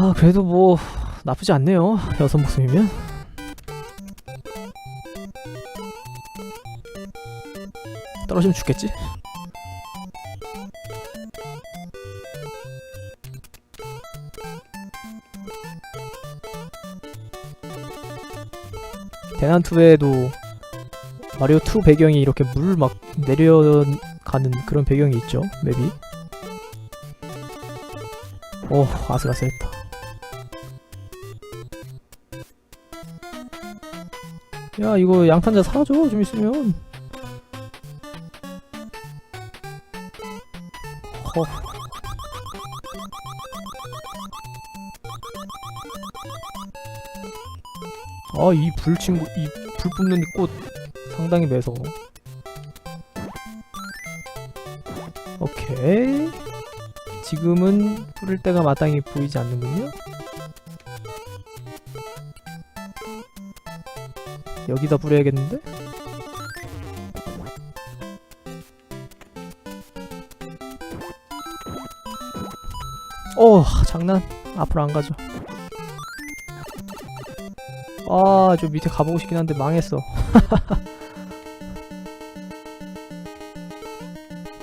아 그래도 뭐 나쁘지 않네요. 여섯 목숨이면. 떨어지면 죽겠지? 대난투에도 마리오 2 배경이 이렇게 물 막 내려가는 그런 배경이 있죠 맵이. 오 아슬아슬 야 이거 양탄자 사라져 좀 있으면 허 아, 이 불 친구, 이 불 뿜는 꽃 상당히 매서. 오케이. 지금은 뿌릴 때가 마땅히 보이지 않는군요. 여기다 뿌려야겠는데? 어, 장난. 앞으로 안 가죠. 아, 저 밑에 가보고 싶긴 한데 망했어.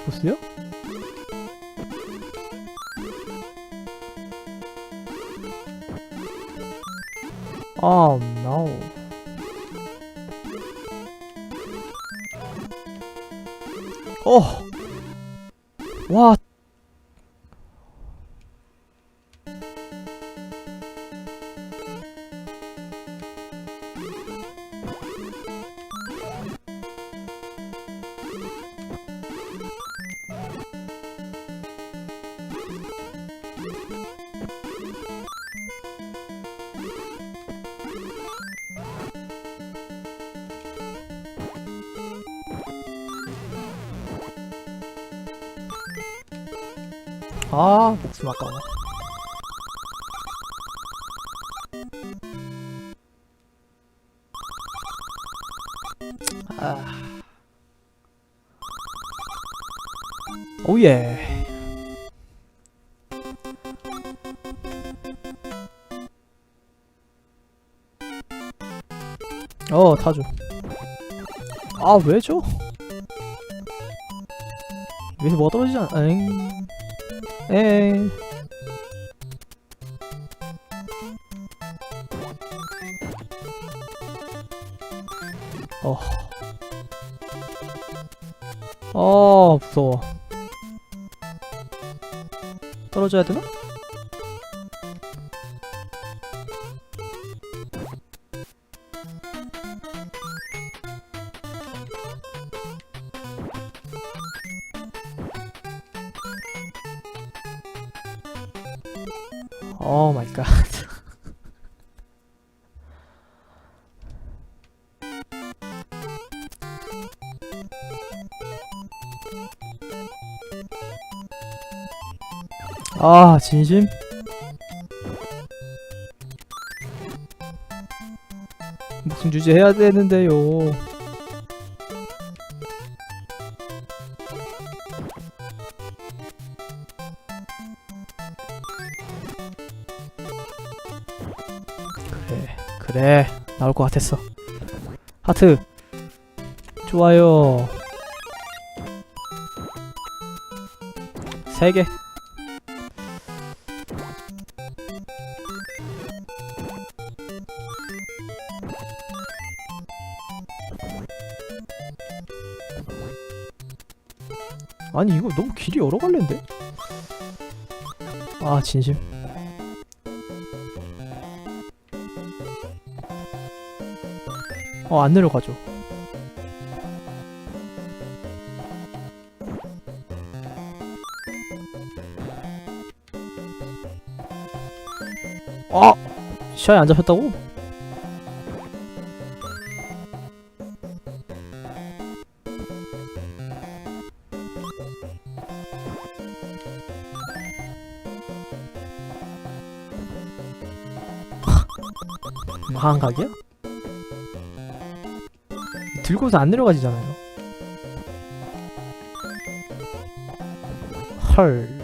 보스요? 아, 어. 와. 아, 목숨 아까워. 아. 오예. 어, 타줘. 아, 왜 줘? 여기서 뭐가 떨어지지 않, 엥. 에이. 어. 어, 무서워. 떨어져야 되나? 아, 진심? 무슨 주제 해야 되는데요. 그래, 그래. 나올 것 같았어. 하트. 좋아요. 세 개. 아니 이거 너무 길이 여러 갈래인데? 아 진심 어 안 내려가죠 아! 시야에 안 잡혔다고? 망한 각이야? 들고서 안 내려가지잖아요. 헐.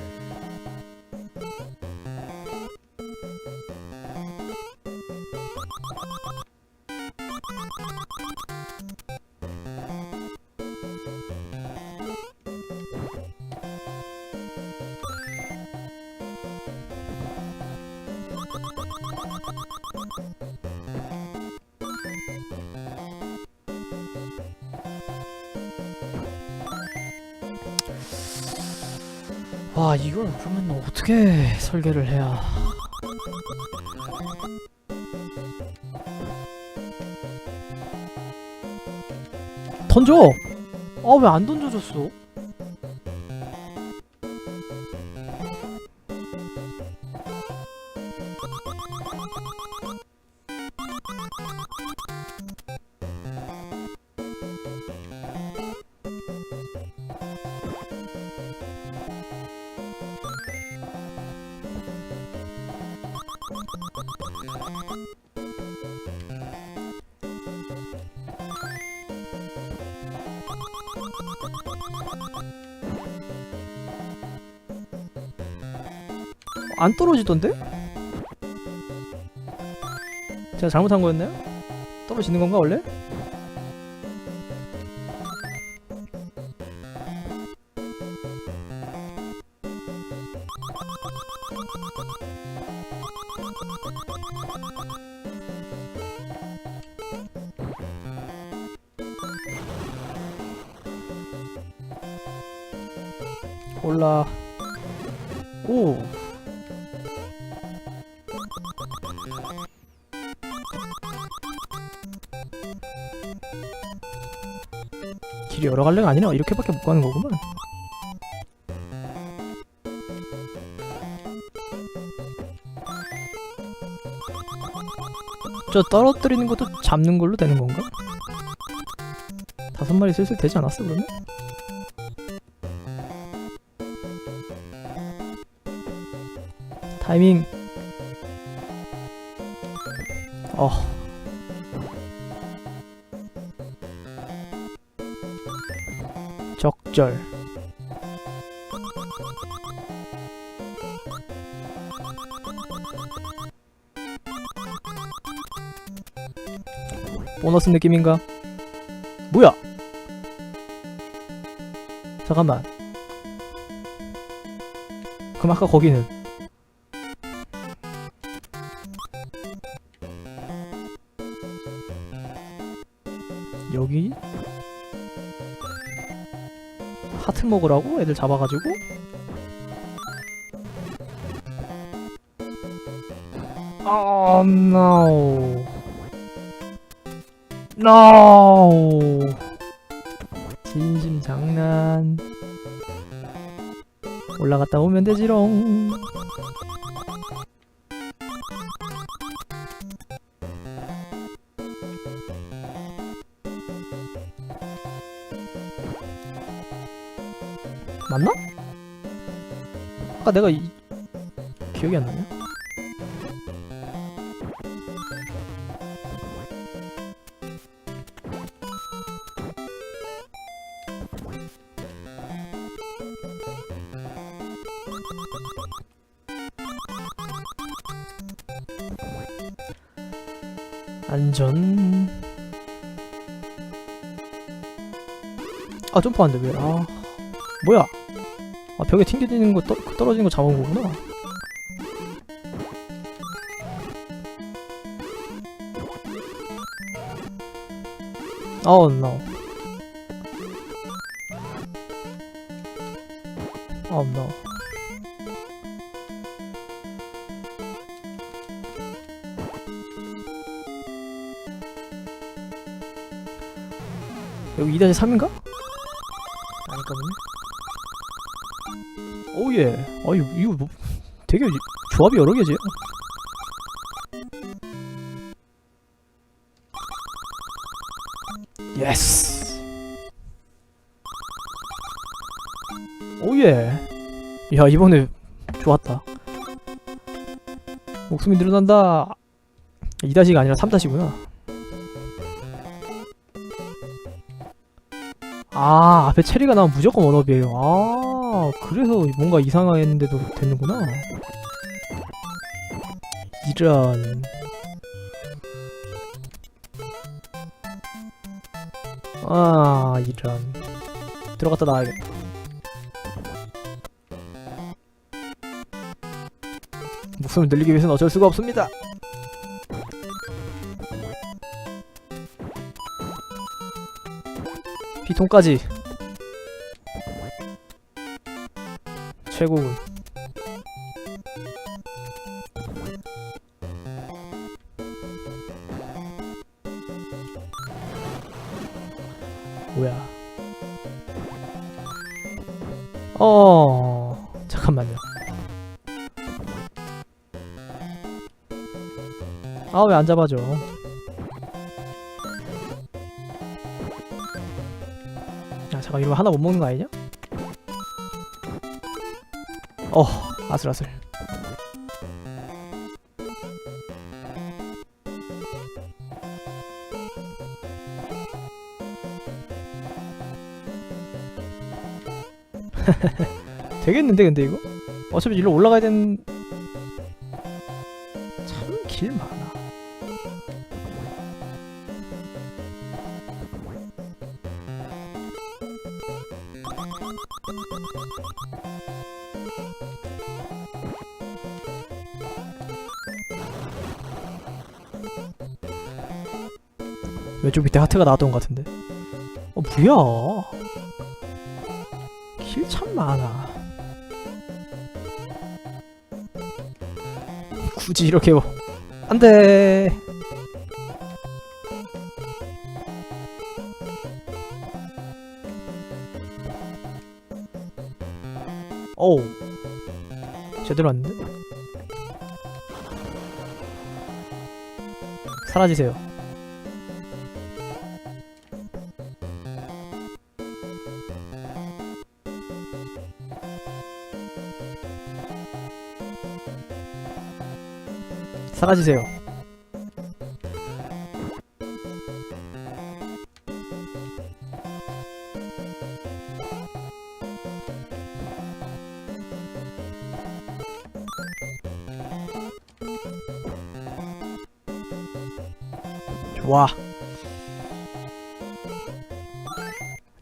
와 이걸 그러면 어떻게 설계를 해야 던져! 아 왜 안 던져줬어? 안 떨어지던데? 제가 잘못한 거였나요? 떨어지는 건가 원래? 길이 여러 갈래가 아니라 이렇게밖에 못 가는 거구만. 저 떨어뜨리는 것도 잡는 걸로 되는 건가? 다섯 마리 슬슬 되지 않았어 그러면? 타이밍. 어. 적절. 보너스 느낌인가? 뭐야? 잠깐만. 그럼 아까 거기는 먹으라고? 애들 잡아가지고? Oh no. No. 진심 장난. 올라갔다 오면 되지롱 아까 내가 이... 기억이 안 나냐? 안전 아 점프 안돼 왜? 아 뭐야? 아 벽에 튕겨지는 거 떠, 떨어지는 거 잡은 거구나. Oh no. Oh no. 여기 2-3인가? 아닐까 보네. 오예. 아 이거, 이거 뭐 되게 조합이 여러 개지. 예스. 오예. 야 이번에 좋았다. 목숨이 늘어난다. 2다시가 아니라 3다시구나. 아 앞에 체리가 나오면 무조건 원업이에요. 아 그래서 뭔가 이상했는데도 되는구나. 이런. 아 이런. 들어갔다 나와야겠다. 목숨을 늘리기 위해서는 어쩔 수가 없습니다. 비통까지. 최고군. 뭐야? 어 잠깐만요. 아 왜 안 잡아줘? 야 잠깐 이러면 하나 못 먹는 거 아니냐? 어 아슬아슬 되겠는데 근데 이거? 어차피 일로 올라가야 되는 참 길 많아 왼쪽 밑에 하트가 나왔던 것 같은데. 어 뭐야? 길 참 많아. 굳이 이렇게 뭐 안돼. 어우. 제대로 왔는데? 사라지세요 사라지세요. 좋아.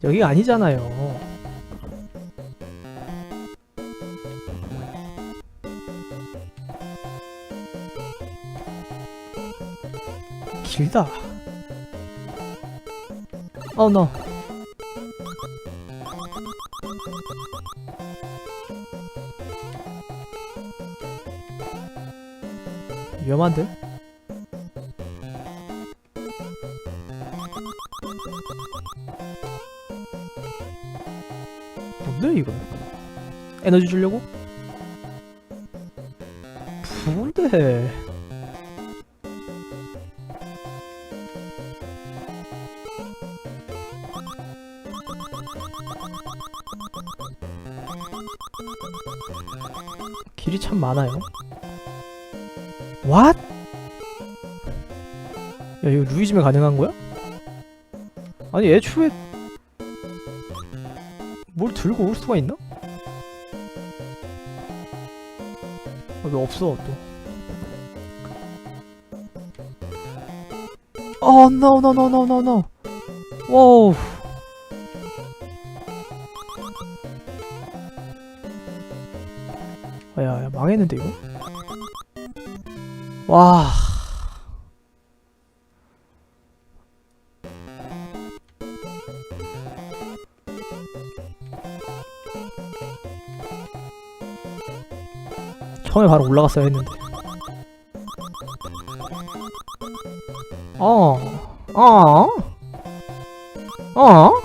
여기가 아니잖아요. 길다. 어, 너. 위험한데? 뭔데 이거? 에너지 주려고? 뭔데? 길이 참 많아요. What? 야 이거 루이즘에 가능한 거야? 아니 애초에 뭘 들고 올 수가 있나? 아, 왜 없어 또? 어, no, no, no, no, no, no. 와 야, 야, 망했는데 이거? 와. 처음에 바로 올라갔어야 했는데. 어. 어. 어.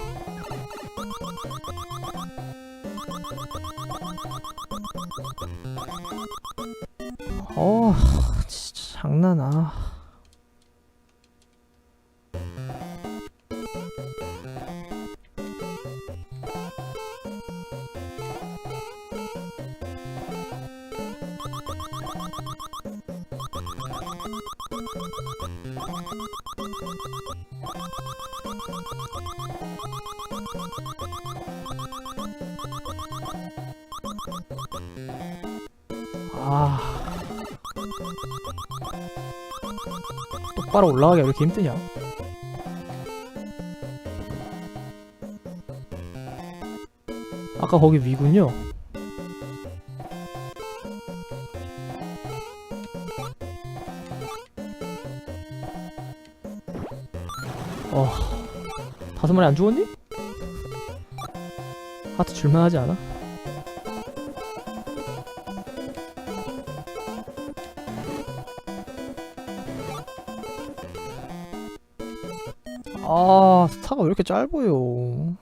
어, 진짜 장난아. 아. 똑바로 올라가기가 왜 이렇게 힘드냐? 아까 거기 위군요. 어. 다섯 마리 안 죽었니? 하트 줄만하지 않아? 아 스타가 왜 이렇게 짧아요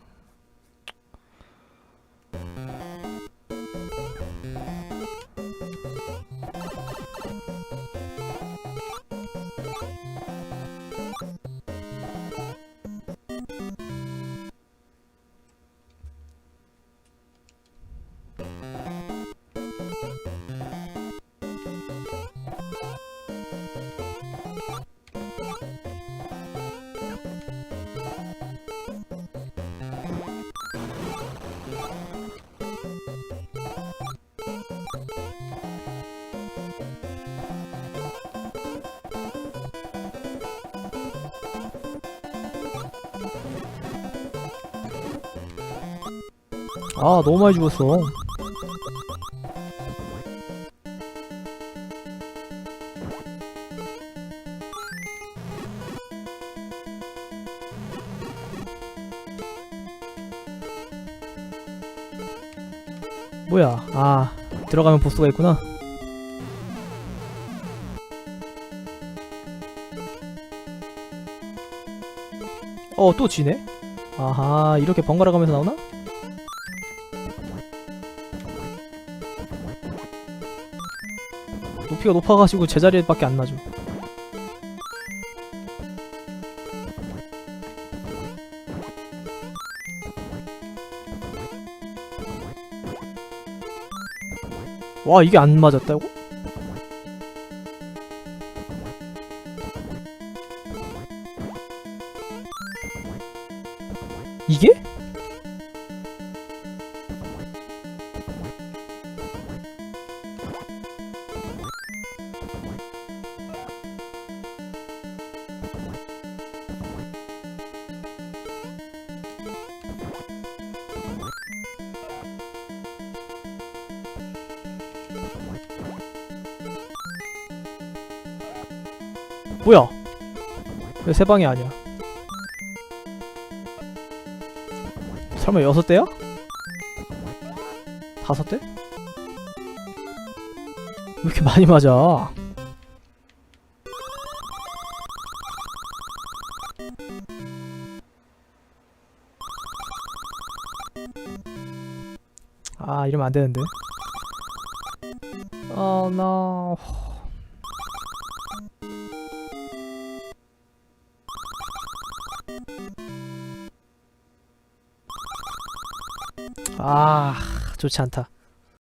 아 너무 많이 죽었어. 뭐야? 아 들어가면 보스가 있구나. 어 또 지네? 아하 이렇게 번갈아 가면서 나오나? 높이가 높아가지고 제자리밖에 안 나죠. 와 이게 안 맞았다고? 이게? 왜 세 방이 아니야? 설마 여섯 대야? 다섯 대? 왜 이렇게 많이 맞아? 아 이러면 안 되는데. Oh no. 좋지 않다